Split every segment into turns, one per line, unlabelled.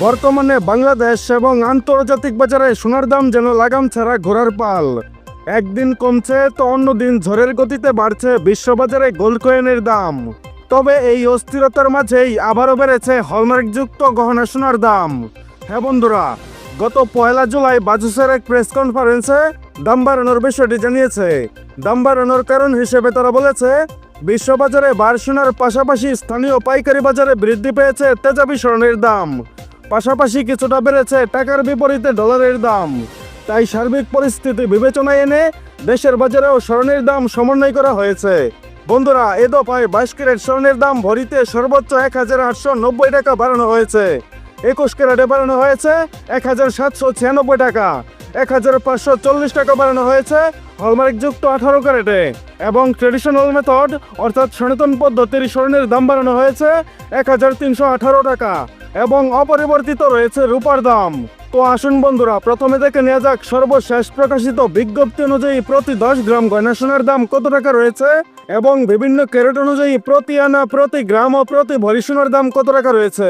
বর্তমানে বাংলাদেশ এবং আন্তর্জাতিক বাজারে সোনার দাম যেন লাগাম ছাড়া ঘোরার পাল। একদিন কমছে তো অন্যদিন ঝড়ের গতিতে বাড়ছে বিশ্ববাজারে গোল্ড কয়েনের দাম। তবে এই অস্থিরতার মাঝেই আবারও বেড়েছে হলমার্কযুক্ত গহনা সোনার দাম। হ্যাঁ বন্ধুরা, গত পয়লা জুলাই বাজুসের এক প্রেস কনফারেন্সে দাম বাড়ানোর বিষয়টি জানিয়েছে। দাম বাড়ানোর কারণ হিসেবে তারা বলেছে, বিশ্ববাজারে বার সোনার পাশাপাশি স্থানীয় পাইকারি বাজারে বৃদ্ধি পেয়েছে তেজাবি স্বর্ণের দাম। পাশাপাশি কিছুটা বেড়েছে টাকার বিপরীতে ডলারের দাম। তাই সার্বিক পরিস্থিতি বিবেচনায় এনে দেশের বাজারেও স্বর্ণের দাম সমন্বয় করা হয়েছে। বন্ধুরা, এ দফায় বাইশ ক্যারেট স্বর্ণের দাম ভরিতে সর্বোচ্চ এক হাজার আটশো নব্বই টাকা বাড়ানো হয়েছে। একুশ ক্যারেটে বাড়ানো হয়েছে এক হাজার সাতশো ছিয়ানব্বই টাকা। এক হাজার পাঁচশো চল্লিশ টাকা বাড়ানো হয়েছে হলমার্কযুক্ত আঠারো ক্যারেটে। এবং ট্রেডিশনাল মেথড, অর্থাৎ সনাতন পদ্ধতির স্বর্ণের দাম বাড়ানো হয়েছে এক হাজার তিনশো আঠারো টাকা। এবং অপরিবর্তিত রয়েছে রূপার দাম। তো আসুন বন্ধুরা, প্রথমে দেখে নেওয়া যাক সর্বশেষ প্রকাশিত বিজ্ঞপ্তি অনুযায়ী প্রতি দশ গ্রাম গয়না সোনার দাম কত টাকা রয়েছে এবং বিভিন্ন ক্যারেট অনুযায়ী প্রতি আনা, প্রতি গ্রাম ও প্রতি ভরি সোনার দাম কত টাকা রয়েছে?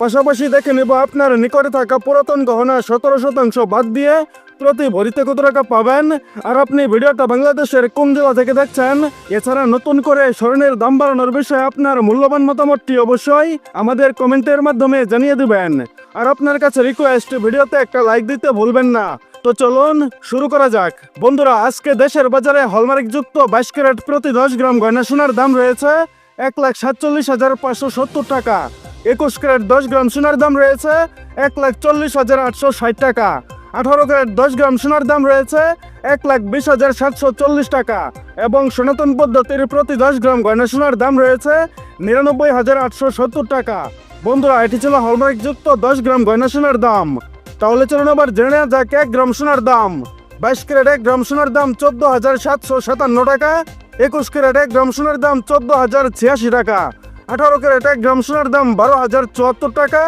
পাশাপাশি দেখে নেব আপনার নিকটে থাকা পুরাতন গহনা সতেরো শতাংশ বাদ দিয়ে প্রতি ভরিতে কত টাকা পাবেন? আর আপনি ভিডিওটা বাংলাদেশের কোন জেলা থেকে দেখছেন? এছাড়া নতুন করে স্বর্ণের দাম বাড়ানোর বিষয়ে আপনার মূল্যবান মতামতটি অবশ্যই আমাদের কমেন্টের মাধ্যমে জানিয়ে দিবেন। আর আপনার কাছে রিকোয়েস্ট ভিডিওতে একটা লাইক দিতে ভুলবেন না। তো চলুন শুরু করা যাক। বন্ধুরা, আজকে দেশের বাজারে হলমার্ক যুক্ত বাইশ ক্যারেট প্রতি দশ গ্রাম গয়না সোনার দাম রয়েছে এক লাখ সাতচল্লিশ হাজার পাঁচশো সত্তর টাকা। একুশ ক্যারেট দশ গ্রাম সোনার দাম রয়েছে এক লাখ চল্লিশ হাজার আটশো ষাট টাকা। আঠারো ক্যারেট দশ গ্রাম সোনার দাম রয়েছে এক লাখ বিশ হাজার সাতশো চল্লিশ টাকা এবং সনাতন পদ্ধতির প্রতি দশ গ্রাম গয়না সোনার দাম রয়েছে নিরানব্বই হাজার আটশো সত্তর টাকা। বন্ধুরা, এটি ছিল হলমার্ক যুক্ত দশ গ্রাম গয়না সোনার দাম। তাহলে চলুন আবার জেনে নেওয়া যাক এক গ্রাম সোনার দাম। বাইশ ক্যারেট এক গ্রাম সোনার দাম চোদ্দ হাজার সাতশো সাতান্ন টাকা, একুশ ক্যারেট এক গ্রাম সোনার দাম চোদ্দ হাজার ছিয়াশি টাকা। আঠারো ক্যারেট, এক গ্রাম সোনার দাম বারো হাজার চুয়াত্তর টাকা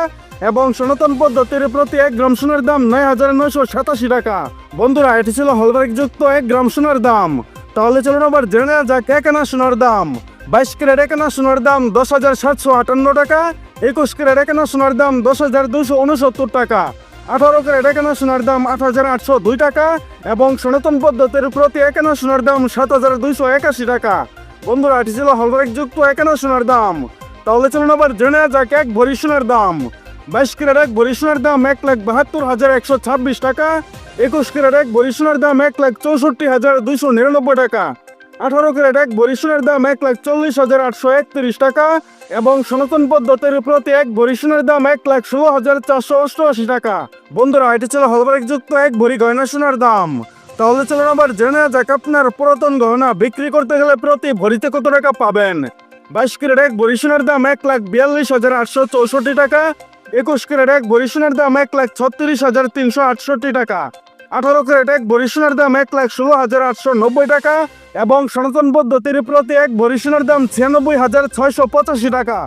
এবং সনাতন পদ্ধতির প্রতি এক গ্রাম সোনার দাম নয় হাজার নয়শো সাতাশি টাকা। বন্ধুরা, এটি ছিল হলমার্ক যুক্ত এক গ্রাম সোনার দাম। তাহলে চলুন আবার জেনে নেওয়া যাক এক আনা সোনার দাম। বাইশ ক্যারেট, এক আনা সোনার দাম দশ হাজার সাতশো আটান্ন টাকা, একুশ ক্যারেট, এক আনা সোনার দাম দশ হাজার দুশো উনসত্তর টাকা। আঠারো ক্যারেট, এক আনা সোনার দাম আট হাজার আটশো দুই টাকা এবং সনাতন পদ্ধতির প্রতি এক আনা সোনার দাম সাত হাজার দুইশো একাশি টাকা। বন্ধুরা এটি ছিল হলমার্ক যুক্ত এক আনা সোনার দাম। তাহলে চলুন আবার জেনে যাক এক ভরি সোনার দাম। বাইশ ক্যারেট এক ভরি সোনার দাম এক লাখ বাহাত্তর হাজার একশো ছাব্বিশ টাকা। একুশ ক্যারেট এক ভরি সোনার দাম এক লাখ চৌষট্টি হাজার দুইশো নিরানব্বই টাকা। আঠারো ক্যারেট এক ভরি সোনার দাম এক লাখ চল্লিশ হাজার আটশো একত্রিশ টাকা এবং সনাতন পদ্ধতির প্রতি এক ভরি সোনার দাম এক লাখ ষোলো হাজার চারশো অষ্টআশি টাকা। বন্ধুরা, এটি ছিল হলমার্ক যুক্ত এক ভরি গয়না সোনার দাম। তাহলে চলুন আবার জেনে যাক আপনার পুরাতন গহনা বিক্রি করতে গেলে প্রতি ভরিতে কত টাকা পাবেন? বাইশ ক্যারেট এক ভরি দাম এক লাখ বিয়াল্লিশ হাজার আটশো চৌষট্টি টাকা, একুশ ক্যারেট এক ভরি দাম এক লাখ ছত্রিশ হাজার তিনশো আটষট্টি টাকা, আঠারো ক্যারেট এক ভরি দাম এক লাখ ষোলো হাজার আটশো নব্বই টাকা এবং সনাতন পদ্ধতির প্রতি এক ভরি দাম ছিয়ানব্বই হাজার ছয়শো পঁচাশি টাকা।